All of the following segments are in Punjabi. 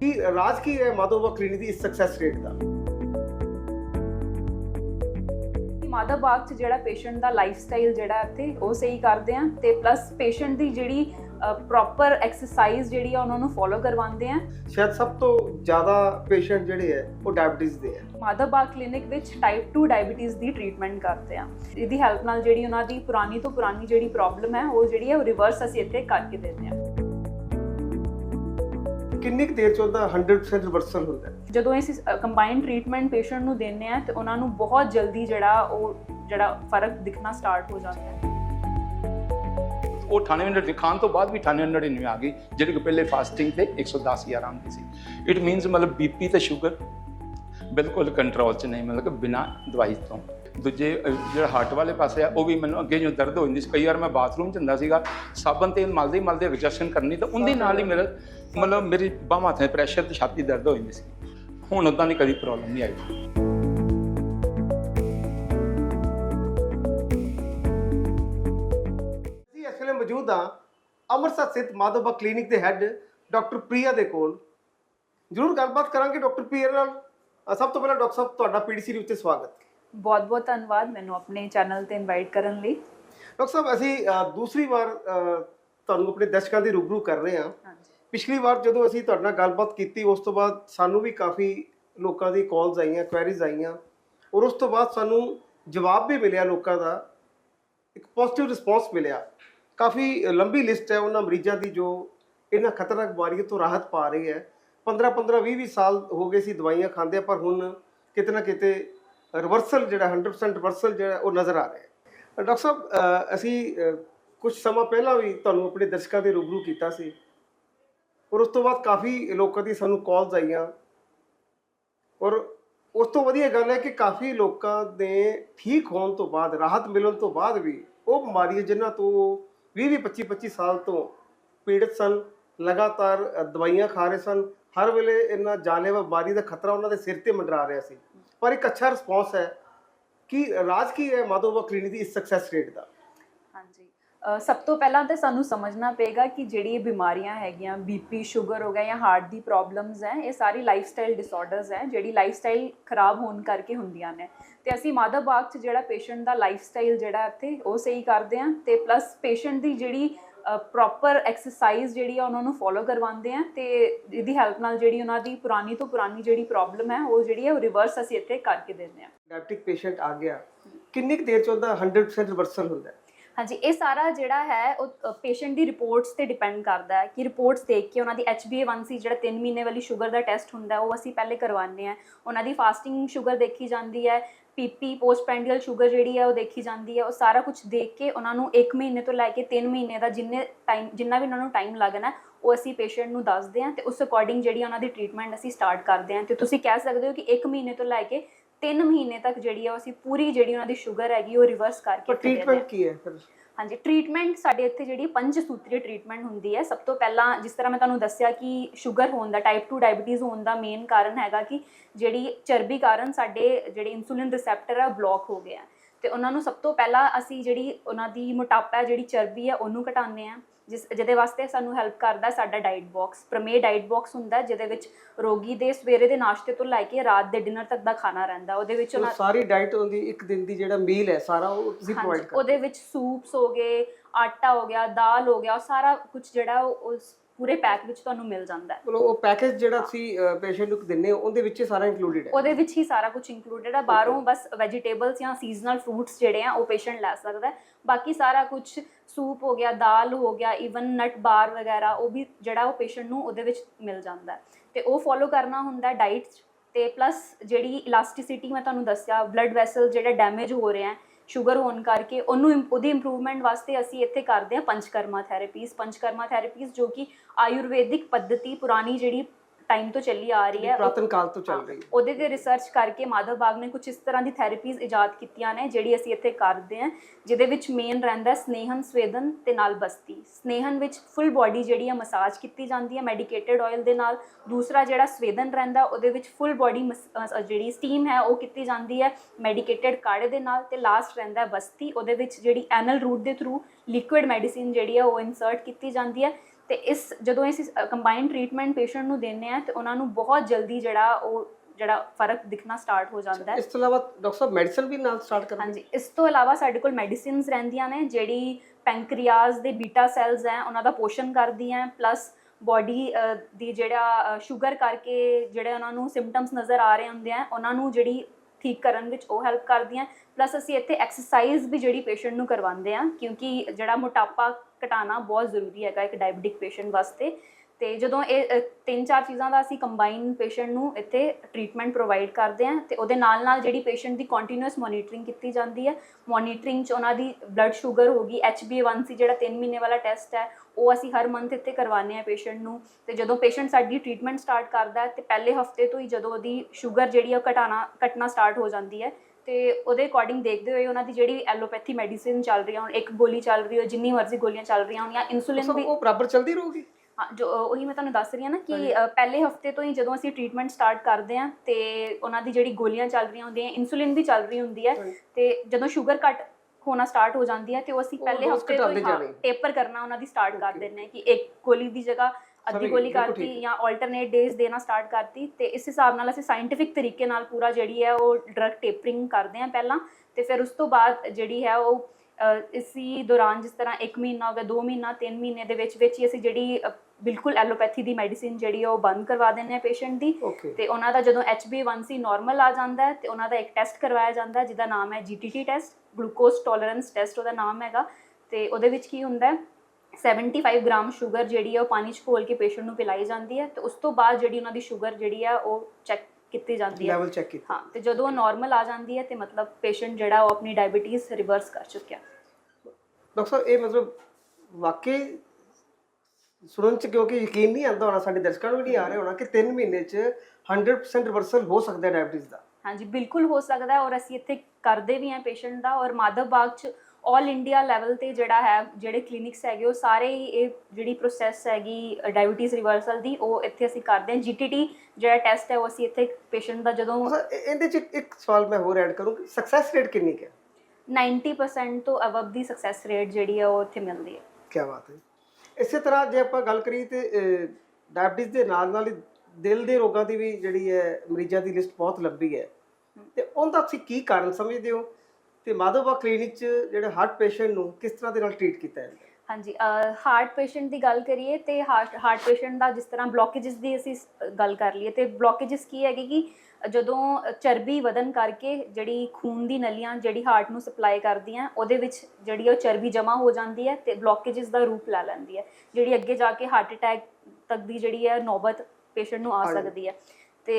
ਕੀ ਰਾਜ ਕੀ ਹੈ ਮਾਧੋਬਾ ਕਲੀਨਿਕ ਦੀ ਇਸ ਸਕਸੈਸ ਰੇਟ ਦਾ? ਮਾਦਾ ਬਾਗ ਚ ਜਿਹੜਾ ਪੇਸ਼ੈਂਟ ਦਾ ਲਾਈਫ ਸਟਾਈਲ ਜਿਹੜਾ ਇੱਥੇ ਉਹ ਸਹੀ ਕਰਦੇ ਆ ਤੇ ਪਲੱਸ ਪੇਸ਼ੈਂਟ ਦੀ ਜਿਹੜੀ ਪ੍ਰੋਪਰ ਐਕਸਰਸਾਈਜ਼ ਜਿਹੜੀ ਆ ਉਹਨਾਂ ਨੂੰ ਫੋਲੋ ਕਰਵਾਉਂਦੇ ਆ। ਸ਼ਾਇਦ ਸਭ ਤੋਂ ਜ਼ਿਆਦਾ ਪੇਸ਼ੈਂਟ ਜਿਹੜੇ ਹੈ ਉਹ ਡਾਇਬੀਟਿਸ ਦੇ ਹੈ। ਮਾਦਾ ਬਾਗ ਕਲੀਨਿਕ ਵਿੱਚ ਟਾਈਪ 2 ਡਾਇਬੀਟੀਜ਼ ਦੀ ਟ੍ਰੀਟਮੈਂਟ ਕਰਦੇ ਆ। ਇਹਦੀ ਹੈਲਪ ਨਾਲ ਜਿਹੜੀ ਉਹਨਾਂ ਦੀ ਪੁਰਾਣੀ ਤੋਂ ਪੁਰਾਣੀ ਜਿਹੜੀ ਪ੍ਰੋਬਲਮ ਹੈ ਉਹ ਜਿਹੜੀ ਹੈ ਉਹ ਰਿਵਰਸ ਅਸੀਂ ਇੱਥੇ ਕਰਕੇ ਦਿੰਦੇ ਆ। ਕਿੰਨੀ ਕੁ ਦੇਰ ਚ ਉਹਦਾ 100% ਰਿਵਰਸਲ ਹੁੰਦਾ ਹੈ? ਜਦੋਂ ਅਸੀਂ ਕੰਬਾਈਨਡ ਟ੍ਰੀਟਮੈਂਟ ਪੇਸ਼ੈਂਟ ਨੂੰ ਦਿੰਦੇ ਆ ਤੇ ਉਹਨਾਂ ਨੂੰ ਬਹੁਤ ਜਲਦੀ ਜਿਹੜਾ ਉਹ ਜਿਹੜਾ ਫ਼ਰਕ ਦਿਖਣਾ ਸਟਾਰਟ ਹੋ ਜਾਂਦਾ ਹੈ। ਉਹ 98 ਮਿੰਟ ਖਾਣ ਤੋਂ ਬਾਅਦ ਵੀ 98 99 ਆ ਗਈ ਜਿਹੜੀ ਕਿ ਪਹਿਲੇ ਫਾਸਟਿੰਗ ਤੇ 110 11 ਹੁੰਦੀ ਸੀ। ਇਟ ਮੀਨਸ ਮਤਲਬ ਬੀਪੀ ਤੇ ਸ਼ੂਗਰ ਬਿਲਕੁਲ ਕੰਟਰੋਲ 'ਚ ਨਹੀਂ ਮਤਲਬ ਕਿ ਬਿਨਾ ਦਵਾਈ ਤੋਂ। ਦੂਜੇ ਜਿਹੜਾ ਹਾਰਟ ਵਾਲੇ ਪਾਸੇ ਆ, ਉਹ ਵੀ ਮੈਨੂੰ ਅੱਗੇ ਜੋ ਦਰਦ ਹੋ ਜਾਂਦੀ ਸੀ, ਕਈ ਵਾਰ ਮੈਂ ਬਾਥਰੂਮ 'ਚ ਹੁੰਦਾ ਸੀਗਾ, ਸਾਬਣ ਤੇਲ ਮਲਦੇ ਹੀ ਮਲਦੇ ਐਡਜਸਟਨ ਕਰਨੀ, ਤਾਂ ਉਹਦੇ ਨਾਲ ਹੀ ਮੇਰਾ, ਮਤਲਬ ਮੇਰੀ ਬਾਹਾਂ ਤੇ ਪ੍ਰੈਸ਼ਰ ਤੇ ਛਾਤੀ ਦਰਦ ਹੋ ਜਾਂਦੀ ਸੀ। ਹੁਣ ਉਦਾਂ ਦੀ ਕਦੀ ਪ੍ਰੋਬਲਮ ਨਹੀਂ ਆਈ। ਅਸੀਂ ਇਸ ਵੇਲੇ ਮੌਜੂਦ ਹਾਂ ਅੰਮ੍ਰਿਤਸਰ ਸਥਿਤ ਮਾਧੋਬਾ ਕਲੀਨਿਕ ਦੇ ਹੈੱਡ ਡਾਕਟਰ ਪ੍ਰਿਆ ਦੇ ਕੋਲ। ਜ਼ਰੂਰ ਗੱਲਬਾਤ ਕਰਾਂਗੇ ਡਾਕਟਰ ਪ੍ਰਿਆ ਨਾਲ। ਸਭ ਤੋਂ ਪਹਿਲਾਂ ਡਾਕਟਰ ਸਾਹਿਬ, ਤੁਹਾਡਾ ਪੀਡੀਸੀ ਦੇ ਉੱਤੇ ਸਵਾਗਤ। ਬਹੁਤ ਬਹੁਤ ਧੰਨਵਾਦ ਮੈਨੂੰ ਆਪਣੇ ਚੈਨਲ ਤੇ ਇਨਵਾਈਟ ਕਰਨ ਲਈ। ਡਾਕਟਰ ਸਾਹਿਬ ਅਸੀਂ ਦੂਸਰੀ ਵਾਰ ਤੁਹਾਨੂੰ ਆਪਣੇ ਦਰਸ਼ਕਾਂ ਦੀ ਰੂਬਰੂ ਕਰ ਰਹੇ ਹਾਂ। ਹਾਂਜੀ। ਪਿਛਲੀ ਵਾਰ ਜਦੋਂ ਅਸੀਂ ਤੁਹਾਡੇ ਨਾਲ ਗੱਲਬਾਤ ਕੀਤੀ ਉਸ ਤੋਂ ਬਾਅਦ ਸਾਨੂੰ ਵੀ ਕਾਫੀ ਲੋਕਾਂ ਦੀ ਕਾਲਸ ਆਈਆਂ ਕੁਐਰੀਜ਼ ਆਈਆਂ। ਔਰ ਉਸ ਤੋਂ ਬਾਅਦ ਸਾਨੂੰ ਜਵਾਬ ਵੀ ਮਿਲਿਆ ਲੋਕਾਂ ਦਾ ਇੱਕ ਪੋਜ਼ਿਟਿਵ ਰਿਸਪੌਂਸ ਮਿਲਿਆ। ਕਾਫੀ ਲੰਬੀ ਲਿਸਟ ਹੈ ਉਹਨਾਂ ਮਰੀਜ਼ਾਂ ਦੀ ਜੋ ਇਹਨਾਂ ਖਤਰਨਾਕ ਬਿਮਾਰੀਆਂ ਤੋਂ ਰਾਹਤ ਪਾ ਰਹੇ ਹੈ। 15 15 20 20 ਸਾਲ ਹੋ ਗਏ ਸੀ ਦਵਾਈਆਂ ਖਾਂਦੇ ਪਰ ਹੁਣ ਕਿਤੇ ਨਾ ਕਿਤੇ ਰਿਵਰਸਲ ਜਿਹੜਾ 100% ਰਿਵਰਸਲ ਜਿਹੜਾ ਉਹ ਨਜ਼ਰ ਆ ਰਿਹਾ ਹੈ। ਡਾਕਟਰ ਸਾਹਿਬ ਅਸੀਂ ਕੁਝ ਸਮਾਂ ਪਹਿਲਾਂ ਵੀ ਤੁਹਾਨੂੰ ਆਪਣੇ ਦਰਸ਼ਕਾਂ ਦੇ ਰੂਬਰੂ ਕੀਤਾ ਸੀ ਔਰ ਉਸ ਤੋਂ ਬਾਅਦ ਕਾਫੀ ਲੋਕਾਂ ਦੀ ਸਾਨੂੰ ਕਾਲਸ ਆਈਆਂ ਔਰ ਉਸ ਤੋਂ ਵਧੀਆ ਗੱਲ ਹੈ ਕਿ ਕਾਫੀ ਲੋਕਾਂ ਦੇ ਠੀਕ ਹੋਣ ਤੋਂ ਬਾਅਦ, ਰਾਹਤ ਮਿਲਣ ਤੋਂ ਬਾਅਦ ਵੀ ਉਹ ਬਿਮਾਰੀਆਂ ਜਿਨ੍ਹਾਂ ਤੋਂ 20 20 25 25 ਸਾਲ ਤੋਂ ਪੀੜਤ ਸਨ, ਲਗਾਤਾਰ ਦਵਾਈਆਂ ਖਾ ਰਹੇ ਸਨ, ਹਰ ਵੇਲੇ ਇਹਨਾਂ ਜਾਨਲੇਵਾ ਬਿਮਾਰੀ ਦਾ ਖਤਰਾ ਉਹਨਾਂ ਦੇ ਸਿਰ ਤੇ ਮੰਡਰਾ ਰਿਹਾ ਸੀ। ਪਰ ਇੱਕ ਅੱਛਾ ਰਿਸਪੌਂਸ ਹੈ ਕਿ ਰਾਜ ਕੀ ਹੈ ਮਾਧੋਬਾ ਕਲੀਨਿਕ ਦੀ ਇਸ ਸਕਸੈਸ ਰੇਟ ਦਾ? ਹਾਂਜੀ। ਸਭ ਤੋਂ ਪਹਿਲਾਂ ਤਾਂ ਸਾਨੂੰ ਸਮਝਣਾ ਪਏਗਾ ਕਿ ਜਿਹੜੀ ਇਹ ਬਿਮਾਰੀਆਂ ਹੈਗੀਆਂ ਬੀਪੀ ਸ਼ੂਗਰ ਹੋ ਗਿਆ ਜਾਂ ਹਾਰਟ ਦੀ ਪ੍ਰੋਬਲਮਸ ਹੈ, ਇਹ ਸਾਰੀ ਲਾਈਫਸਟਾਈਲ ਡਿਸਆਰਡਰਸ ਹੈ, ਜਿਹੜੀ ਲਾਈਫ ਸਟਾਈਲ ਖਰਾਬ ਹੋਣ ਕਰਕੇ ਹੁੰਦੀਆਂ ਨੇ। ਤੇ ਅਸੀਂ ਮਾਦਾ ਬਾਗ 'ਚ ਜਿਹੜਾ ਪੇਸ਼ੈਂਟ ਦਾ ਲਾਈਫ ਸਟਾਈਲ ਜਿਹੜਾ ਇੱਥੇ, ਉਹ ਸਹੀ ਕਰਦੇ ਆ ਤੇ ਪਲੱਸ ਪੇਸ਼ੈਂਟ ਦੀ ਜਿਹੜੀ ਪ੍ਰੋਪਰ ਐਕਸਰਸਾਈਜ਼ ਜਿਹੜੀ ਆ ਉਹਨਾਂ ਨੂੰ ਫੋਲੋ ਕਰਵਾਉਂਦੇ ਆ ਤੇ ਇਹਦੀ ਹੈਲਪ ਨਾਲ ਜਿਹੜੀ ਉਹਨਾਂ ਦੀ ਪੁਰਾਣੀ ਤੋਂ ਪੁਰਾਣੀ ਜਿਹੜੀ ਪ੍ਰੋਬਲਮ ਹੈ, ਉਹ ਜਿਹੜੀ ਹੈ ਰਿਵਰਸ ਅਸੀਂ ਇੱਥੇ ਕਰਕੇ ਦਿੰਦੇ ਆ। ਡਾਇਬਟਿਕ ਪੇਸ਼ੈਂਟ ਆ ਗਿਆ। ਕਿੰਨੀ ਕੁ ਦੇਰ ਚ ਉਹਦਾ 100% ਰਿਵਰਸਲ ਹੁੰਦਾ ਹੈ? ਹਾਂਜੀ, ਇਹ ਸਾਰਾ ਜਿਹੜਾ ਹੈ, ਉਹ ਪੇਸ਼ੈਂਟ ਦੀ ਰਿਪੋਰਟਸ ਤੇ ਡਿਪੈਂਡ ਕਰਦਾ ਹੈ ਕਿ ਰਿਪੋਰਟਸ ਦੇਖ ਕੇ ਉਹਨਾਂ ਦੀ HbA1c ਜਿਹੜਾ 3 ਮਹੀਨੇ ਵਾਲੀ ਸ਼ੂਗਰ ਦਾ ਟੈਸਟ ਹੁੰਦਾ, ਉਹ ਅਸੀਂ ਪਹਿਲੇ ਕਰਵਾਉਂਦੇ ਆ ਉਹਨਾਂ ਦੀ ਫਾਸਟਿੰਗ ਸ਼ੂਗਰ ਦੇਖੀ ਜਾਂਦੀ ਹੈ ਪੀਪੀ ਪੋਸਟਪੈਂਡੀਅਲ ਸ਼ੂਗਰ ਜਿਹੜੀ ਹੈ, ਉਹ ਦੇਖੀ ਜਾਂਦੀ ਹੈ। ਉਹ ਸਾਰਾ ਕੁਝ ਦੇਖ ਕੇ ਉਹਨਾਂ ਨੂੰ 1 ਮਹੀਨੇ ਤੋਂ ਲੈ ਕੇ 3 ਮਹੀਨੇ ਦਾ ਜਿੰਨੇ ਟਾਈਮ ਜਿੰਨਾ ਵੀ ਉਹਨਾਂ ਨੂੰ ਟਾਈਮ ਲੱਗਣਾ, ਉਹ ਅਸੀਂ ਪੇਸ਼ੈਂਟ ਨੂੰ ਦੱਸਦੇ ਹਾਂ ਤੇ ਉਸ ਅਕੋਰਡਿੰਗ ਜਿਹੜੀ ਉਹਨਾਂ ਦੀ ਟ੍ਰੀਟਮੈਂਟ ਅਸੀਂ ਸਟਾਰਟ ਕਰਦੇ ਹਾਂ। ਤੇ ਤੁਸੀਂ ਕਹਿ ਸਕਦੇ ਹੋ ਕਿ 1 ਮਹੀਨੇ ਤੋਂ ਲੈ ਕੇ 3 ਮਹੀਨੇ ਤੱਕ ਜਿਹੜੀ ਉਹ ਅਸੀਂ ਪੂਰੀ ਜਿਹੜੀ ਉਹਨਾਂ ਦੀ ਸ਼ੂਗਰ ਹੈਗੀ ਉਹ ਰਿਵਰਸ ਕਰਕੇ। ਟ੍ਰੀਟਮੈਂਟ ਕੀ ਹੈ ਫਿਰ? ਹਾਂਜੀ ਟ੍ਰੀਟਮੈਂਟ ਸਾਡੇ ਇੱਥੇ ਜਿਹੜੀ ਪੰਜ ਸੂਤਰੀ ਟ੍ਰੀਟਮੈਂਟ ਹੁੰਦੀ ਹੈ ਸਭ ਤੋਂ ਪਹਿਲਾਂ ਜਿਸ ਤਰ੍ਹਾਂ ਮੈਂ ਤੁਹਾਨੂੰ ਦੱਸਿਆ ਕਿ ਸ਼ੂਗਰ ਹੋਣ ਦਾ ਟਾਈਪ 2 ਡਾਇਬੀਟੀਜ਼ ਹੋਣ ਦਾ ਮੇਨ ਕਾਰਨ ਹੈਗਾ ਕਿ ਜਿਹੜੀ ਚਰਬੀ ਕਾਰਨ ਸਾਡੇ ਜਿਹੜੇ ਇਨਸੂਲਿਨ ਰਿਸੈਪਟਰ ਹੈ ਬਲੌਕ ਹੋ ਗਿਆ ਤੇ ਉਹਨਾਂ ਨੂੰ ਸਭ ਤੋਂ ਪਹਿਲਾਂ ਅਸੀਂ ਜਿਹੜੀ ਉਹਨਾਂ ਦੀ ਮੋਟਾਪਾ ਜਿਹੜੀ ਚਰਬੀ ਹੈ ਉਹਨੂੰ ਘਟਾਉਂਦੇ ਆ। ਜਿਸ ਜਿਹਦੇ ਵਾਸਤੇ ਸਾਨੂੰ ਹੈਲਪ ਕਰਦਾ ਸਾਡਾ diet box Prameh diet box ਹੁੰਦਾ ਜਿਹਦੇ ਵਿੱਚ ਰੋਗੀ ਦੇ ਸਵੇਰੇ ਦੇ ਨਾਸ਼ਤੇ ਤੋਂ ਲੈ ਕੇ ਰਾਤ ਦੇ ਡਿਨਰ ਤੱਕ ਦਾ ਖਾਣਾ ਰਹਿੰਦਾ ਉਹਦੇ ਵਿੱਚ ਉਹ ਸਾਰੀ ਡਾਈਟ ਹੁੰਦੀ ਇੱਕ ਦਿਨ ਦੀ ਜਿਹੜਾ ਮੀਲ ਹੈ ਸਾਰਾ ਉਹ ਤੁਸੀਂ ਪ੍ਰੋਵਾਈਡ ਕਰਦੇ ਉਹਦੇ ਵਿੱਚ ਸੂਪਸ ਹੋ ਗਏ ਆਟਾ ਹੋ ਗਿਆ ਦਾਲ ਹੋ ਗਿਆ ਉਹ ਸਾਰਾ ਕੁਝ ਜਿਹੜਾ ਉਹ ਉਸ ਪੂਰੇ ਪੈਕ ਵਿੱਚ ਤੁਹਾਨੂੰ ਮਿਲ ਜਾਂਦਾ ਹੈ। ਮਤਲਬ ਉਹ ਪੈਕੇਜ ਜਿਹੜਾ ਤੁਸੀਂ ਪੇਸ਼ੈਂਟ ਨੂੰ ਦਿੰਦੇ ਹੋ ਉਹਦੇ ਵਿੱਚ ਹੀ ਸਾਰਾ ਇਨਕਲੂਡਡ ਹੈ। ਉਹਦੇ ਵਿੱਚ ਹੀ ਸਾਰਾ ਕੁਝ ਇੰਕਲੂਡਡ ਹੈ। ਬਾਹਰੋਂ ਬਸ ਵੈਜੀਟੇਬਲਸ ਜਾਂ ਸੀਜ਼ਨਲ ਫਰੂਟਸ ਜਿਹੜੇ ਆ ਉਹ ਪੇਸ਼ੈਂਟ ਲੈ ਸਕਦਾ ਹੈ। ਬਾਕੀ ਸਾਰਾ ਕੁਝ ਸੂਪ ਹੋ ਗਿਆ ਦਾਲ ਹੋ ਗਿਆ ਇਵਨ ਨਟ ਬਾਰ ਵਗੈਰਾ ਉਹ ਵੀ ਜਿਹੜਾ ਉਹ ਪੇਸ਼ੈਂਟ ਨੂੰ ਉਹਦੇ ਵਿੱਚ ਮਿਲ ਜਾਂਦਾ ਹੈ। ਤੇ ਉਹ ਫੋਲੋ ਕਰਨਾ ਹੁੰਦਾ ਡਾਈਟ ਤੇ ਪਲੱਸ ਜਿਹੜੀ ਇਲਾਸਟਿਸਿਟੀ ਮੈਂ ਤੁਹਾਨੂੰ ਦੱਸਿਆ ਬਲੱਡ ਵੈਸਲ ਜਿਹੜੇ ਡੈਮੇਜ ਹੋ ਰਹੇ ਆ ਸ਼ੂਗਰ ਹੋਣ ਕਰਕੇ ਉਹਨੂੰ ਇਮ- ਉਹਦੀ ਇੰਪਰੂਵਮੈਂਟ ਵਾਸਤੇ ਅਸੀਂ ਇੱਥੇ ਕਰਦੇ ਹਾਂ ਪੰਚਕਰਮਾ ਥੈਰੇਪੀਜ਼ ਪੰਚਕਰਮਾ ਥੈਰੇਪੀਜ਼ ਜੋ ਕਿ ਆਯੁਰਵੈਦਿਕ ਪੱਧਤੀ ਪੁਰਾਣੀ ਜਿਹੜੀ ਟਾਈਮ ਤੋਂ ਚੱਲੀ ਆ ਰਹੀ ਹੈ। ਪ੍ਰਾਤਨ ਕਾਲ ਤੋਂ ਚੱਲ ਰਹੀ ਹੈ। ਉਹਦੇ ਤੇ ਰਿਸਰਚ ਕਰਕੇ ਮਾਧਵ ਬਾਗ ਨੇ ਕੁਝ ਇਸ ਤਰ੍ਹਾਂ ਦੀ ਥੈਰੇਪੀਜ਼ ਇਜਾਦ ਕੀਤੀਆਂ ਨੇ ਜਿਹੜੀ ਅਸੀਂ ਇੱਥੇ ਕਰਦੇ ਹਾਂ ਜਿਹਦੇ ਵਿੱਚ ਮੇਨ ਰਹਿੰਦਾ ਸਨੇਹਨ ਸਵੇਦਨ ਤੇ ਨਾਲ ਬਸਤੀ। ਸਨੇਹਨ ਵਿੱਚ ਫੁੱਲ ਬਾਡੀ ਜਿਹੜੀ ਹੈ ਮਸਾਜ ਕੀਤੀ ਜਾਂਦੀ ਹੈ ਮੈਡੀਕੇਟਡ ਆਇਲ ਦੇ ਨਾਲ। ਦੂਸਰਾ ਜਿਹੜਾ ਸਵੇਦਨ ਰਹਿੰਦਾ ਉਹਦੇ ਵਿੱਚ ਫੁੱਲ ਬਾਡੀ ਜਿਹੜੀ ਸਟੀਮ ਹੈ ਉਹ ਕੀਤੀ ਜਾਂਦੀ ਹੈ ਮੈਡੀਕੇਟਡ ਕਾੜੇ ਦੇ ਨਾਲ। ਤੇ ਲਾਸਟ ਰਹਿੰਦਾ ਬਸਤੀ ਉਹਦੇ ਵਿੱਚ ਜਿਹੜੀ ਐਨਲ ਰੂਟ ਦੇ ਥਰੂ ਲਿਕੁਇਡ ਮੈਡੀਸਿਨ ਜਿਹੜੀ ਹੈ ਉਹ ਇਨਸਰਟ ਕੀਤੀ ਜਾਂਦੀ ਹੈ। ਤੇ ਇਸ ਜਦੋਂ ਅਸੀਂ ਕੰਬਾਈਨ ਟ੍ਰੀਟਮੈਂਟ ਪੇਸ਼ੈਂਟ ਨੂੰ ਦਿੰਨੇ ਆ ਤੇ ਉਹਨਾਂ ਨੂੰ ਬਹੁਤ ਜਲਦੀ ਜਿਹੜਾ ਉਹ ਜਿਹੜਾ ਫ਼ਰਕ ਦਿਖਣਾ ਸਟਾਰਟ ਹੋ ਜਾਂਦਾ ਹੈ। ਇਸ ਤੋਂ ਇਲਾਵਾ ਡਾਕਟਰ ਸਾਹਿਬ ਮੈਡੀਸਨ ਵੀ ਨਾਲ ਸਟਾਰਟ ਕਰਦੇ ਹਾਂਜੀ ਇਸ ਤੋਂ ਇਲਾਵਾ ਸਾਡੇ ਕੋਲ ਮੈਡੀਸਿਨਸ ਰਹਿੰਦੀਆਂ ਨੇ ਜਿਹੜੀ ਪੈਂਕਰੀਆਸ ਦੇ ਬੀਟਾ ਸੈਲਸ ਹੈ ਉਹਨਾਂ ਦਾ ਪੋਸ਼ਣ ਕਰਦੀਆਂ ਪਲੱਸ ਬਾਡੀ ਦੀ ਜਿਹੜਾ ਸ਼ੂਗਰ ਕਰਕੇ ਜਿਹੜੇ ਉਹਨਾਂ ਨੂੰ ਸਿੰਪਟਮਸ ਨਜ਼ਰ ਆ ਰਹੇ ਹੁੰਦੇ ਆ ਉਹਨਾਂ ਨੂੰ ਜਿਹੜੀ ਠੀਕ ਕਰਨ ਵਿੱਚ ਉਹ ਹੈਲਪ ਕਰਦੀਆਂ। ਪਲੱਸ ਅਸੀਂ ਇੱਥੇ ਐਕਸਰਸਾਈਜ਼ ਵੀ ਜਿਹੜੀ ਪੇਸ਼ੈਂਟ ਨੂੰ ਕਰਵਾਉਂਦੇ ਆ ਕਿਉਂਕਿ ਜਿਹੜਾ ਮੋਟਾਪਾ ਘਟਾਉਣਾ ਬਹੁਤ ਜ਼ਰੂਰੀ ਹੈਗਾ ਇੱਕ ਡਾਇਬੀਟਿਕ ਪੇਸ਼ੈਂਟ ਵਾਸਤੇ। ਤੇ ਜਦੋਂ ਇਹ ਤਿੰਨ ਚਾਰ ਚੀਜ਼ਾਂ ਦਾ ਅਸੀਂ ਕੰਬਾਈਨ ਪੇਸ਼ੈਂਟ ਨੂੰ ਇੱਥੇ ਟ੍ਰੀਟਮੈਂਟ ਪ੍ਰੋਵਾਈਡ ਕਰਦੇ ਹਾਂ ਤੇ ਉਹਦੇ ਨਾਲ ਨਾਲ ਜਿਹੜੀ ਪੇਸ਼ੈਂਟ ਦੀ ਕੰਟੀਨਿਊਸ ਮੋਨੀਟਰਿੰਗ ਕੀਤੀ ਜਾਂਦੀ ਹੈ ਮੋਨੀਟਰਿੰਗ 'ਚ ਉਹਨਾਂ ਦੀ ਬਲੱਡ ਸ਼ੂਗਰ ਹੋਗੀ HbA1c ਜਿਹੜਾ 3 ਮਹੀਨੇ ਵਾਲਾ ਟੈਸਟ ਹੈ ਉਹ ਅਸੀਂ ਹਰ ਮੰਥ ਇੱਥੇ ਕਰਵਾਉਂਦੇ ਹਾਂ ਪੇਸ਼ੈਂਟ ਨੂੰ ਤੇ ਜਦੋਂ ਪੇਸ਼ੈਂਟ ਸਾਡੀ ਟ੍ਰੀਟਮੈਂਟ ਸਟਾਰਟ ਕਰਦਾ ਹੈ ਤੇ ਪਹਿਲੇ ਹਫ਼ਤੇ ਤੋਂ ਹੀ ਜਦੋਂ ਉਹਦੀ ਸ਼ੂਗਰ ਜਿਹੜੀ ਆ ਉਹ ਘਟਾਣਾ ਘਟਣਾ ਸਟਾਰਟ ਹੋ ਜਾਂਦੀ ਹੈ ਤੇ ਉਹਦੇ ਅਕੋਰਡਿੰਗ ਦੇਖਦੇ ਹੋਏ ਉਹਨਾਂ ਦੀ ਜਿਹੜੀ ਐਲੋਪੈਥੀ ਮੈਡੀਸਿਨ ਚੱਲ ਰਹੀ ਹੈ ਹੁਣ ਇੱਕ ਗੋਲੀ ਚੱਲ ਰਹੀ ਹੈ ਜਿੰਨੀ ਮਰਜ਼ੀ ਗੋਲੀਆਂ ਚੱਲ ਰਹੀਆਂ ਹੋਣ ਜਾਂ ਇਨਸੂਲਿਨ ਵੀ ਉਹ ਬਰਾਬਰ ਚੱਲਦੀ ਰਹੂਗੀ? ਹਾਂ ਜੋ ਉਹੀ ਮੈਂ ਤੁਹਾਨੂੰ ਦੱਸ ਰਹੀ ਹਾਂ ਨਾ ਕਿ ਪਹਿਲੇ ਹਫ਼ਤੇ ਤੋਂ ਹੀ ਜਦੋਂ ਅਸੀਂ ਟ੍ਰੀਟਮੈਂਟ ਸਟਾਰਟ ਕਰਦੇ ਹਾਂ ਤੇ ਉਹਨਾਂ ਦੀ ਜਿਹੜੀ ਗੋਲੀਆਂ ਚੱਲ ਰਹੀਆਂ ਹੁੰਦੀਆਂ ਇਨਸੂਲਿਨ ਵੀ ਚੱਲ ਰਹੀ ਹੁੰਦੀ ਹੈ। ਤੇ ਜਦੋਂ ਸ਼ੂਗਰ ਘਟ ਹੋਣਾ ਸਟਾਰਟ ਹੋ ਜਾਂਦੀ ਹੈ ਤੇ ਉਹ ਅਸੀਂ ਪਹਿਲੇ ਹਫ਼ਤੇ ਤੋਂ ਹੀ। ਟੇਪਰ ਕਰਨਾ ਉਹਨਾਂ ਦੀ ਸਟਾਰਟ ਕਰ. ਦਿੰਦੇ ਹਾਂ ਕਿ ਇੱਕ ਗੋਲੀ ਦੀ ਜਗ੍ਹਾ ਅੱਧੀ ਗੋਲੀ ਕਰਤੀ। ਜਾਂ ਆਲਟਰਨੇਟ ਡੇਜ਼ ਦੇਣਾ ਸਟਾਰਟ ਕਰਤੀ ਤੇ ਇਸ ਹਿਸਾਬ ਨਾਲ ਅਸੀਂ ਸਾਇੰਟਿਫਿਕ ਤਰੀਕੇ ਨਾਲ ਪੂਰਾ ਜਿਹੜੀ ਹੈ ਉਹ ਡਰਗ ਟੇਪਰਿੰਗ ਕਰਦੇ ਹਾਂ ਪਹਿਲਾਂ ਤੇ ਫਿਰ ਉਸ ਤੋਂ ਬਾਅਦ ਜਿਹੜੀ ਹੈ ਉਹ ਇਸੀ ਦੌਰਾਨ ਜਿਸ ਤਰ੍ਹਾਂ 1 ਮਹੀਨਾ ਹੋ ਗਿਆ 2 ਮਹੀਨਾ 3 ਮਹੀਨੇ ਦੇ ਵਿੱਚ ਵਿੱਚ ਹੀ ਅਸੀਂ ਜਿਹੜੀ ਬਿਲਕੁਲ ਐਲੋਪੈਥੀ ਦੀ ਮੈਡੀਸਿਨ ਜਿਹੜੀ ਉਹ ਬੰਦ ਕਰਵਾ ਦਿੰਦੇ ਹਾਂ ਪੇਸ਼ੈਂਟ ਦੀ। ਤੇ ਉਹਨਾਂ ਦਾ ਜਦੋਂ HbA1c ਨਾਰਮਲ ਆ ਜਾਂਦਾ ਹੈ ਤੇ ਉਹਨਾਂ ਦਾ ਇੱਕ ਟੈਸਟ ਕਰਵਾਇਆ ਜਾਂਦਾ ਜਿਹਦਾ ਨਾਮ ਹੈ GTT test glucose tolerance test ਉਹਦਾ ਨਾਮ ਹੈਗਾ। ਤੇ ਉਹਦੇ ਵਿੱਚ ਕੀ ਹੁੰਦਾ ਹੈ 75 ਗ੍ਰਾਮ ਸ਼ੂਗਰ ਜਿਹੜੀ ਹੈ ਉਹ ਪਾਣੀ 'ਚ ਘੋਲ ਕੇ ਪੇਸ਼ੈਂਟ ਨੂੰ ਪਿਲਾਈ ਜਾਂਦੀ ਹੈ ਤੇ ਉਸ ਤੋਂ ਬਾਅਦ ਜਿਹੜੀ ਉਹਨਾਂ ਦੀ ਸ਼ੂਗਰ ਜਿਹੜੀ ਹੈ ਉਹ ਚੈੱਕ ਕੀਤੀ ਜਾਂਦੀ ਹੈ। ਲੈਵਲ ਚੈੱਕ ਕੀਤਾ। ਹਾਂ ਤੇ ਜਦੋਂ ਉਹ ਨਾਰਮਲ ਆ ਜਾਂਦੀ ਹੈ ਤੇ ਮਤਲਬ ਪੇਸ਼ੈਂਟ ਜਿਹੜਾ ਉਹ ਆਪਣੀ ਡਾਇਬੀਟੀਜ਼ ਰਿਵਰਸ ਕਰ ਚੁੱਕਿਆ। ਡਾਕਟਰ ਸਾਹਿਬ ਇਹ ਮਤਲਬ ਵਾਕਈ ਸੁਣਨ ਚ ਕਿਉਂਕਿ ਯਕੀਨ ਨਹੀਂ ਆਉਂਦਾ ਹੋਣਾ ਸਾਡੇ ਦਰਸ਼ਕਾਂ ਨੂੰ ਵੀ ਨਹੀਂ ਆ ਰਿਹਾ ਹੋਣਾ ਕਿ 3 ਮਹੀਨੇ ਚ 100% ਰਿਵਰਸਲ ਹੋ ਸਕਦਾ ਹੈ ਡਾਇਬੀਟੀਜ਼ ਦਾ। ਹਾਂਜੀ ਬਿਲਕੁਲ ਹੋ ਸਕਦਾ ਹੈ ਔਰ ਅਸੀਂ ਇੱਥੇ ਕਰਦੇ ਵੀ ਹਾਂ ਪੇਸ਼ੈਂਟ ਦਾ ਔਰ ਮਾਧਵ ਬਾਗ ਚ 올 ਇੰਡੀਆ ਲੈਵਲ ਤੇ ਜਿਹੜਾ ਹੈ ਜਿਹੜੇ ਕਲੀਨਿਕਸ ਹੈਗੇ ਉਹ ਸਾਰੇ ਹੀ ਇਹ ਜਿਹੜੀ ਪ੍ਰੋਸੈਸ ਹੈਗੀ ਡਾਇਬੀਟੀਜ਼ ਰਿਵਰਸਲ ਦੀ ਉਹ ਇੱਥੇ ਅਸੀਂ ਕਰਦੇ ਹਾਂ। ਜੀਟੀਟੀ ਜਿਹੜਾ ਟੈਸਟ ਹੈ ਉਹ ਅਸੀਂ ਇੱਥੇ ਪੇਸ਼ੈਂਟ ਦਾ ਜਦੋਂ ਇਹਦੇ ਚ ਇੱਕ ਸਵਾਲ ਮੈਂ ਹੋਰ ਐਡ ਕਰੂੰ ਸਕਸੈਸ ਰੇਟ ਕਿੰਨੀ ਹੈ? 90% ਤੋਂ ਅਬਵ ਦੀ ਸਕਸੈਸ ਰੇਟ ਜਿਹੜੀ ਹੈ ਉਹ ਇੱਥੇ ਮਿਲਦੀ ਹੈ। ਕੀ ਬਾਤ ਹੈ ਇਸੇ ਤਰ੍ਹਾਂ ਜੇ ਆਪਾਂ ਗੱਲ ਕਰੀ ਤੇ ਡਾਇਬਟੀਜ਼ ਦੇ ਨਾਲ ਨਾਲ ਦਿਲ ਦੇ ਰੋਗਾਂ ਦੀ ਵੀ ਜਿਹੜੀ ਹੈ ਮਰੀਜ਼ਾਂ ਦੀ ਲਿਸਟ ਬਹੁਤ ਲੰਬੀ ਹੈ। ਤੇ ਉਹਦਾ ਤੁਸੀਂ ਕੀ ਕਾਰਨ ਸਮਝਦੇ ਹੋ? ਤੇ ਮਾਧੋਵਾ ਕਲੀਨਿਕ 'ਚ ਜਿਹੜੇ ਹਾਰਟ ਪੇਸ਼ੈਂਟ ਨੂੰ ਕਿਸ ਤਰ੍ਹਾਂ ਦੇ ਨਾਲ ਟ੍ਰੀਟ ਕੀਤਾ ਜਾਂਦਾ? ਹਾਂਜੀ ਹਾਰਟ ਪੇਸ਼ੈਂਟ ਦੀ ਗੱਲ ਕਰੀਏ ਤੇ ਹਾਰਟ ਪੇਸ਼ੈਂਟ ਦਾ ਜਿਸ ਤਰ੍ਹਾਂ ਬਲੌਕੇजेस ਦੀ ਅਸੀਂ ਗੱਲ ਕਰ ਲਈਏ ਤੇ ਬਲੌਕੇजेस ਕੀ ਹੈਗੇ ਕਿ ਜਦੋਂ ਚਰਬੀ ਵਧਨ ਕਰਕੇ ਜਿਹੜੀ ਖੂਨ ਦੀ ਨਲੀਆਂ ਜਿਹੜੀ ਹਾਰਟ ਨੂੰ ਸਪਲਾਈ ਕਰਦੀਆਂ ਉਹਦੇ ਵਿੱਚ ਜਿਹੜੀ ਉਹ ਚਰਬੀ ਜਮ੍ਹਾਂ ਹੋ ਜਾਂਦੀ ਹੈ ਤੇ ਬਲੋਕੇजेस ਦਾ ਰੂਪ ਲੈ ਲੈਂਦੀ ਹੈ ਜਿਹੜੀ ਅੱਗੇ ਜਾ ਕੇ ਹਾਰਟ ਅਟੈਕ ਤੱਕ ਦੀ ਜਿਹੜੀ ਹੈ ਨੌਬਤ ਪੇਸ਼ੈਂਟ ਨੂੰ ਆ। ਸਕਦੀ ਹੈ ਤੇ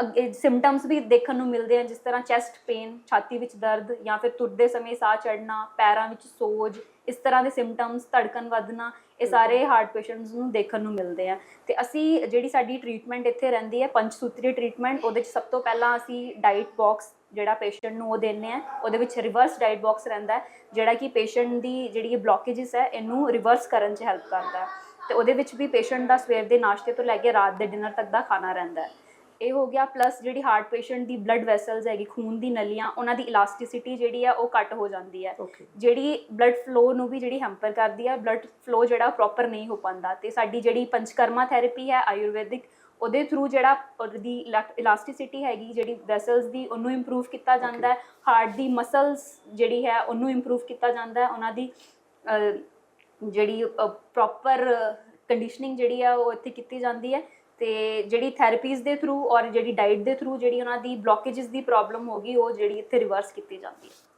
ਅੱਗੇ ਸਿੰਪਟਮਸ ਵੀ ਦੇਖਣ ਨੂੰ ਮਿਲਦੇ ਆ ਜਿਸ ਤਰ੍ਹਾਂ ਚੈਸਟ ਪੇਨ ਛਾਤੀ ਵਿੱਚ ਦਰਦ ਜਾਂ ਫਿਰ ਤੁਰਦੇ ਸਮੇਂ ਸਾਹ ਚੜਨਾ ਪੈਰਾਂ ਵਿੱਚ ਸੋਜ ਇਸ ਤਰ੍ਹਾਂ ਦੇ ਸਿੰਪਟਮਸ ਧੜਕਨ ਵਧਣਾ ਇਹ ਸਾਰੇ ਹਾਰਟ ਪੇਸ਼ੈਂਟਸ ਨੂੰ ਦੇਖਣ ਨੂੰ ਮਿਲਦੇ ਆ। ਤੇ ਅਸੀਂ ਜਿਹੜੀ ਸਾਡੀ ਟ੍ਰੀਟਮੈਂਟ ਇੱਥੇ ਰਹਿੰਦੀ ਹੈ ਪੰਜ ਸੂਤਰੀ ਟ੍ਰੀਟਮੈਂਟ ਉਹਦੇ ਵਿੱਚ ਸਭ ਤੋਂ ਪਹਿਲਾਂ ਅਸੀਂ ਡਾਈਟ ਬਾਕਸ ਜਿਹੜਾ ਪੇਸ਼ੈਂਟ ਨੂੰ ਉਹ ਦਿੰਨੇ ਆ। ਉਹਦੇ ਵਿੱਚ ਰਿਵਰਸ ਡਾਈਟ ਬਾਕਸ ਰਹਿੰਦਾ ਜਿਹੜਾ ਕਿ ਪੇਸ਼ੈਂਟ ਦੀ ਜਿਹੜੀ ਬਲੋਕੇजेस ਹੈ, ਇਹਨੂੰ ਰਿਵਰਸ ਕਰਨ 'ਚ ਹੈਲਪ ਕਰਦਾ ਹੈ। ਤੇ ਉਹਦੇ ਵਿੱਚ ਵੀ ਪੇਸ਼ੈਂਟ ਦਾ ਸਵੇਰ ਦੇ ਨਾਸ਼ਤੇ ਤੋਂ ਲੈ ਕੇ ਰਾਤ ਦੇ ਡਿਨਰ ਤੱਕ ਦਾ ਖਾਣਾ ਰਹਿੰਦਾ ਹੈ। ਇਹ ਹੋ ਗਿਆ ਪਲੱਸ ਜਿਹੜੀ ਹਾਰਟ ਪੇਸ਼ੈਂਟ ਦੀ ਬਲੱਡ ਵੈਸਲਸ ਹੈਗੀ ਖੂਨ ਦੀ ਨਲੀਆਂ ਉਹਨਾਂ ਦੀ ਇਲਾਸਟਿਸਿਟੀ ਜਿਹੜੀ ਆ ਉਹ ਘੱਟ ਹੋ ਜਾਂਦੀ ਹੈ। ਜਿਹੜੀ ਬਲੱਡ ਫਲੋ ਨੂੰ ਵੀ ਜਿਹੜੀ ਹੈਂਪਰ ਕਰਦੀ ਹੈ ਬਲੱਡ ਫਲੋ ਜਿਹੜਾ ਪ੍ਰੋਪਰ ਨਹੀਂ ਹੋ ਪਾਉਂਦਾ। ਤੇ ਸਾਡੀ ਜਿਹੜੀ ਪੰਚਕਰਮਾ ਥੈਰੇਪੀ ਹੈ ਆਯੁਰਵੈਦਿਕ ਉਹਦੇ ਥਰੂ ਜਿਹੜਾ ਉਹਦੀ ਇਲਾਸਟਿਸਿਟੀ ਹੈਗੀ ਜਿਹੜੀ ਵੈਸਲਸ ਦੀ ਉਹਨੂੰ ਇੰਪਰੂਵ ਕੀਤਾ ਜਾਂਦਾ ਹੈ। ਹਾਰਟ ਦੀ ਮਸਲਸ ਜਿਹੜੀ ਹੈ ਉਹਨੂੰ ਇੰਪਰੂਵ ਕੀਤਾ ਜਾਂਦਾ ਹੈ। ਉਹਨਾਂ ਦੀ ਅਹ, ਜਿਹੜੀ ਪ੍ਰੋਪਰ ਕੰਡੀਸ਼ਨਿੰਗ ਜਿਹੜੀ ਆ ਉਹ ਇੱਥੇ ਕੀਤੀ ਜਾਂਦੀ ਹੈ। ਤੇ ਜਿਹੜੀ ਥੈਰੇਪੀਜ਼ ਦੇ ਥਰੂ ਔਰ ਜਿਹੜੀ ਡਾਈਟ ਦੇ ਥਰੂ ਜਿਹੜੀ ਉਹਨਾਂ ਦੀ ਬਲੋਕੇजेस ਦੀ ਪ੍ਰੋਬਲਮ ਹੋਗੀ ਉਹ ਜਿਹੜੀ ਇੱਥੇ ਰਿਵਰਸ ਕੀਤੀ ਜਾਂਦੀ ਹੈ।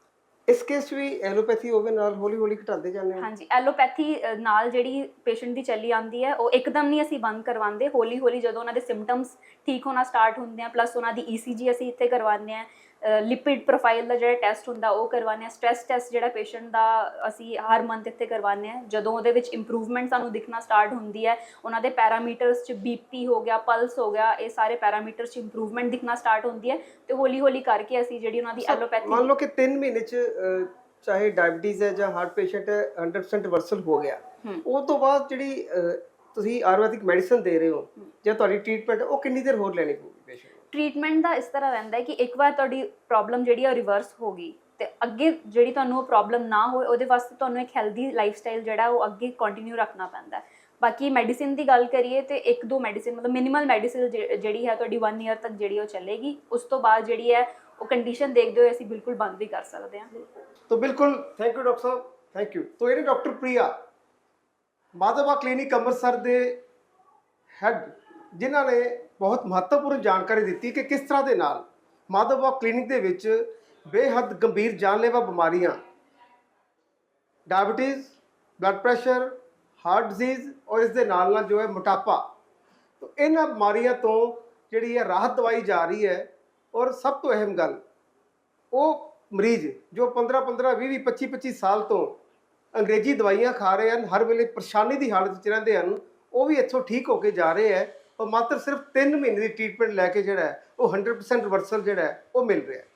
ਇਸ ਕੇਸ ਵੀ ਐਲੋਪੈਥੀ ਹੋਵੇ ਨਾਲ ਹੌਲੀ ਹੌਲੀ ਘਟਾਉਂਦੇ ਜਾਂਦੇ ਹਾਂ? ਹਾਂਜੀ ਐਲੋਪੈਥੀ ਨਾਲ ਜਿਹੜੀ ਪੇਸ਼ੈਂਟ ਦੀ ਚੱਲੀ ਆਂਦੀ ਹੈ ਉਹ ਇੱਕਦਮ ਨਹੀਂ ਅਸੀਂ ਬੰਦ ਕਰਵਾਉਂਦੇ। ਹੌਲੀ ਹੌਲੀ ਜਦੋਂ ਉਹਨਾਂ ਦੇ ਸਿੰਪਟਮਸ ਠੀਕ ਹੋਣਾ ਸਟਾਰਟ ਹੁੰਦੇ ਆ ਪਲੱਸ ਉਹਨਾਂ ਦੀ ECG ਅਸੀਂ ਇੱਥੇ ਕਰਵਾਉਂਦੇ ਆ ਲਿਪਿਡ ਪ੍ਰੋਫਾਈਲ ਦਾ ਜਿਹੜਾ ਟੈਸਟ ਹੁੰਦਾ ਉਹ ਕਰਵਾਉਂਦੇ ਆ ਸਟ੍ਰੈਸ ਟੈਸਟ ਜਿਹੜਾ ਪੇਸ਼ੈਂਟ ਦਾ ਅਸੀਂ ਹਰ ਮੰਥ ਇੱਥੇ ਕਰਵਾਉਂਦੇ ਆ ਜਦੋਂ ਉਹਦੇ ਵਿੱਚ ਇੰਪਰੂਵਮੈਂਟ ਸਾਨੂੰ ਦਿਖਣਾ ਸਟਾਰਟ ਹੁੰਦੀ ਹੈ ਉਹਨਾਂ ਦੇ ਪੈਰਾਮੀਟਰਸ ਚ ਬੀਪੀ ਹੋ ਗਿਆ ਪਲਸ ਹੋ ਗਿਆ ਇਹ ਸਾਰੇ ਪੈਰਾਮੀਟਰਸ ਚ ਇੰਪਰੂਵਮੈਂਟ ਦਿਖਣਾ ਸਟਾਰਟ ਹੁੰਦੀ ਹੈ ਤੇ ਹੌਲੀ ਹੌਲੀ ਕਰਕੇ ਅਸੀਂ ਜਿਹੜੀ ਉਹਨਾਂ ਦੀ ਐਲੋਪੈਥੀ ਮੰਨ ਲਓ ਕਿ 3 ਮਹੀਨੇ 'ਚ ਚਾਹੇ ਡਾਇਬੀਟੀਜ਼ ਹੈ ਜਾਂ ਹਾਰਟ ਪੇਸ਼ੈਂਟ ਹੈ 100% ਰਿਵਰਸਲ ਹੋ ਗਿਆ। ਉਹ ਤੋਂ ਬਾਅਦ ਜਿਹੜੀ ਤੁਸੀਂ ਆਯੁਰਵੈਦਿਕ ਮੈਡੀਸਨ ਦੇ ਰਹੇ ਹੋ ਜਾਂ ਤੁਹਾਡੀ ਟ੍ਰੀਟਮੈਂਟ ਉਹ ਕਿੰਨੀ ਦੇਰ ਹੋਰ ਲੈਣੀ ਪਊਗੀ ਪੇਸ਼ੈਂਟ ਟ੍ਰੀਟਮੈਂਟ ਦਾ ਇਸ ਤਰ੍ਹਾਂ ਰਹਿੰਦਾ ਹੈ ਕਿ ਇੱਕ ਵਾਰ ਤੁਹਾਡੀ ਪ੍ਰੋਬਲਮ ਜਿਹੜੀ ਆ ਰਿਵਰਸ ਹੋ ਗਈ ਤੇ ਅੱਗੇ ਜਿਹੜੀ ਤੁਹਾਨੂੰ ਉਹ ਪ੍ਰੋਬਲਮ ਨਾ ਹੋਏ ਉਹਦੇ ਵਾਸਤੇ ਤੁਹਾਨੂੰ ਇੱਕ ਹੈਲਦੀ ਲਾਈਫ ਸਟਾਈਲ ਜਿਹੜਾ ਉਹ ਅੱਗੇ ਕੰਟੀਨਿਊ ਰੱਖਣਾ ਪੈਂਦਾ ਬਾਕੀ ਮੈਡੀਸਿਨ ਦੀ ਗੱਲ ਕਰੀਏ ਤੇ ਇੱਕ ਦੋ ਮੈਡੀਸਿਨ ਮਤਲਬ ਮਿਨੀਮਲ ਮੈਡੀਸਿਨ ਜਿਹੜੀ ਹੈ ਤੁਹਾਡੀ 1 ਇਅਰ ਤੱਕ ਜਿਹੜੀ ਉਹ ਚੱਲੇਗੀ ਉਸ ਤੋਂ ਬਾਅਦ ਜਿਹੜੀ ਹੈ ਉਹ ਕੰਡੀਸ਼ਨ ਦੇਖਦੇ ਹੋਏ ਅਸੀਂ ਬਿਲਕੁਲ ਬੰਦ ਵੀ ਕਰ ਸਕਦੇ ਹਾਂ। ਤਾਂ ਬਿਲਕੁਲ ਥੈਂਕ ਯੂ ਡਾਕਟਰ ਸਾਹਿਬ ਥੈਂਕ ਯੂ ਤਾਂ ਇਹ ਡਾਕਟਰ ਪ੍ਰੀਆ ਮਾਧਵਾ ਕਲੀਨਿਕ ਅੰਮ੍ਰਿਤਸਰ ਦੇ ਹੈੱਡ ਜਿਨ੍ਹਾਂ ਨੇ ਬਹੁਤ ਮਹੱਤਵਪੂਰਨ ਜਾਣਕਾਰੀ ਦਿੱਤੀ ਕਿ ਕਿਸ ਤਰ੍ਹਾਂ ਦੇ ਨਾਲ ਮਾਧਵਵਾ ਕਲੀਨਿਕ ਦੇ ਵਿੱਚ ਬੇਹੱਦ ਗੰਭੀਰ ਜਾਨਲੇਵਾ ਬਿਮਾਰੀਆਂ, diabetes, blood pressure, heart disease ਔਰ ਇਸ ਦੇ ਨਾਲ ਨਾਲ ਜੋ ਹੈ ਮੋਟਾਪਾ। ਤਾਂ ਇਹਨਾਂ ਬਿਮਾਰੀਆਂ ਤੋਂ ਜਿਹੜੀ ਹੈ ਰਾਹਤ ਦਵਾਈ ਜਾ ਰਹੀ ਹੈ ਔਰ ਸਭ ਤੋਂ ਅਹਿਮ ਗੱਲ, ਉਹ ਮਰੀਜ਼ ਜੋ 15 15 20 20 25 25 ਸਾਲ ਤੋਂ ਅੰਗਰੇਜ਼ੀ ਦਵਾਈਆਂ ਖਾ ਰਹੇ ਹਨ, ਹਰ ਵੇਲੇ ਪਰੇਸ਼ਾਨੀ ਦੀ ਹਾਲਤ ਵਿੱਚ ਰਹਿੰਦੇ ਹਨ, ਉਹ ਵੀ ਇੱਥੋਂ ਠੀਕ ਹੋ ਕੇ ਜਾ ਰਹੇ ਹੈ। ਔਰ ਮਾਤਰ ਸਿਰਫ 3 ਮਹੀਨੇ ਦੀ ਟ੍ਰੀਟਮੈਂਟ ਲੈ ਕੇ ਜਿਹੜਾ ਹੈ, ਉਹ 100% ਰਿਵਰਸਲ ਜਿਹੜਾ ਉਹ ਮਿਲ ਰਿਹਾ ਹੈ।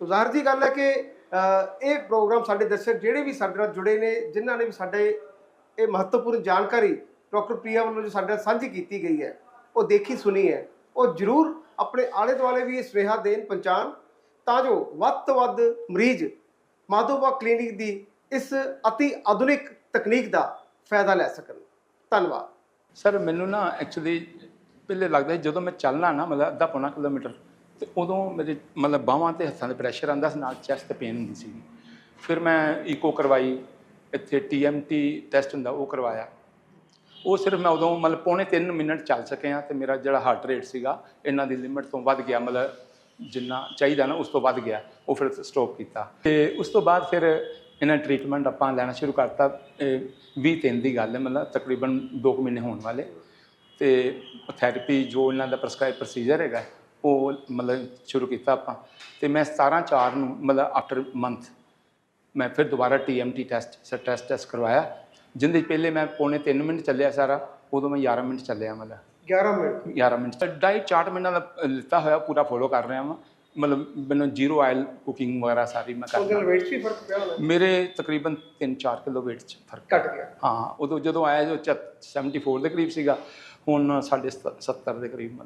ਜ਼ਾਹਰ ਦੀ ਗੱਲ ਹੈ ਕਿ ਇਹ ਪ੍ਰੋਗਰਾਮ ਸਾਡੇ ਦਰਸ਼ਕ ਜਿਹੜੇ ਵੀ ਸਾਡੇ ਨਾਲ ਜੁੜੇ ਨੇ, ਜਿਨ੍ਹਾਂ ਨੇ ਵੀ ਸਾਡੇ ਇਹ ਮਹੱਤਵਪੂਰਨ ਜਾਣਕਾਰੀ ਡਾਕਟਰ ਪ੍ਰੀਆ ਵੱਲੋਂ ਜੋ ਸਾਡੇ ਨਾਲ ਸਾਂਝੀ ਕੀਤੀ ਗਈ ਹੈ, ਉਹ ਦੇਖੀ ਸੁਣੀ ਹੈ, ਉਹ ਜ਼ਰੂਰ ਆਪਣੇ ਆਲੇ ਦੁਆਲੇ ਵੀ ਸੁਨੇਹਾ ਦੇਣ ਪਹੁੰਚਾਉਣ ਤਾਂ ਜੋ ਵੱਧ ਤੋਂ ਵੱਧ ਮਰੀਜ਼ ਮਾਧੋਬਾ ਕਲੀਨਿਕ ਦੀ ਇਸ ਅਤੀ ਆਧੁਨਿਕ ਤਕਨੀਕ ਦਾ ਫਾਇਦਾ ਲੈ ਸਕਣ। ਧੰਨਵਾਦ। ਸਰ, ਮੈਨੂੰ ਨਾ ਐਕਚੁਅਲੀ ਪਹਿਲੇ ਲੱਗਦਾ ਸੀ ਜਦੋਂ ਮੈਂ ਚੱਲਣਾ ਨਾ, ਮਤਲਬ ਅੱਧਾ ਪੌਣਾ ਕਿਲੋਮੀਟਰ, ਤੇ ਉਦੋਂ ਮੇਰੇ ਮਤਲਬ ਬਾਹਾਂ ਤੇ ਹੱਥਾਂ ਤੇ ਪ੍ਰੈਸ਼ਰ ਆਉਂਦਾ ਸੀ, ਨਾਲ ਚੈਸਟ ਪੇਨ ਹੁੰਦੀ ਸੀ ਫਿਰ ਮੈਂ ਈਕੋ ਕਰਵਾਈ, ਇੱਥੇ ਟੀਐਮਟੀ ਟੈਸਟ ਹੁੰਦਾ, ਉਹ ਕਰਵਾਇਆ। ਉਹ ਸਿਰਫ ਮੈਂ ਉਦੋਂ ਮਤਲਬ ਪੌਣੇ 3 ਮਿੰਟ ਚੱਲ ਸਕਿਆ ਤੇ ਮੇਰਾ ਜਿਹੜਾ ਹਾਰਟ ਰੇਟ ਸੀਗਾ, ਇਹਨਾਂ ਦੀ ਲਿਮਿਟ ਤੋਂ ਵੱਧ ਗਿਆ, ਮਤਲਬ ਜਿੰਨਾ ਚਾਹੀਦਾ ਨਾ, ਉਸ ਤੋਂ ਵੱਧ ਗਿਆ, ਉਹ ਫਿਰ ਸਟਾਪ ਕੀਤਾ। ਤੇ ਉਸ ਤੋਂ ਬਾਅਦ ਫਿਰ ਇਹਨਾਂ ਟ੍ਰੀਟਮੈਂਟ ਆਪਾਂ ਲੈਣਾ ਸ਼ੁਰੂ ਕਰਤਾ 20 ਤਿੰਨ ਦੀ ਗੱਲ ਹੈ ਮਤਲਬ ਤਕਰੀਬਨ 2 ਮਹੀਨੇ ਹੋਣ ਵਾਲੇ। ਤੇ ਥੈਰੇਪੀ ਜੋ ਇਹਨਾਂ ਦਾ ਪ੍ਰਸਕ੍ਰਾਈਬ ਪ੍ਰੋਸੀਜਰ ਹੈਗਾ ਉਹ ਮਤਲਬ ਸ਼ੁਰੂ ਕੀਤਾ ਆਪਾਂ। ਤੇ ਮੈਂ 17 4 ਨੂੰ ਮਤਲਬ ਆਫਟਰ ਮੰਥ ਮੈਂ ਫਿਰ ਦੁਬਾਰਾ TMT test sir test test ਕਰਵਾਇਆ ਜਿੰਦੇ ਪਹਿਲੇ ਮੈਂ ਪੌਣੇ 3 ਮਿੰਟ ਚੱਲਿਆ ਸਾਰਾ ਉਦੋਂ ਮੈਂ 11 ਮਿੰਟ ਚੱਲਿਆ ਮਤਲਬ। 11 ਮਿੰਟ। 11 ਮਿੰਟ। ਡਾਈਟ ਚਾਰਟ ਮੈਂ ਦਾ ਲਿੱਤਾ ਹੋਇਆ ਪੂਰਾ ਫੋਲੋ ਕਰ ਰਿਹਾ ਹਾਂ ਮਤਲਬ ਮੈਨੂੰ ਜ਼ੀਰੋ ਆਇਲ ਕੁਕਿੰਗ ਵਗੈਰਾ ਸਾਰੀ ਮੈਂ ਉਹਦੇ ਨਾਲ ਕਰਦਾ weight 'ਚ ਵੀ ਫ਼ਰਕ ਪਿਆ ਹੋਣਾ? ਮੇਰੇ ਤਕਰੀਬਨ 3-4 ਕਿਲੋ weight ਚ ਫ਼ਰਕ ਘਟ ਗਿਆ। ਹਾਂ ਉਦੋਂ ਜਦੋਂ ਆਇਆ ਜੋ 74 ਦੇ ਕਰੀਬ ਸੀਗਾ ਹੁਣ ਸਾਡੇ 70 ਦੇ ਕਰੀਬ ਮਤਲਬ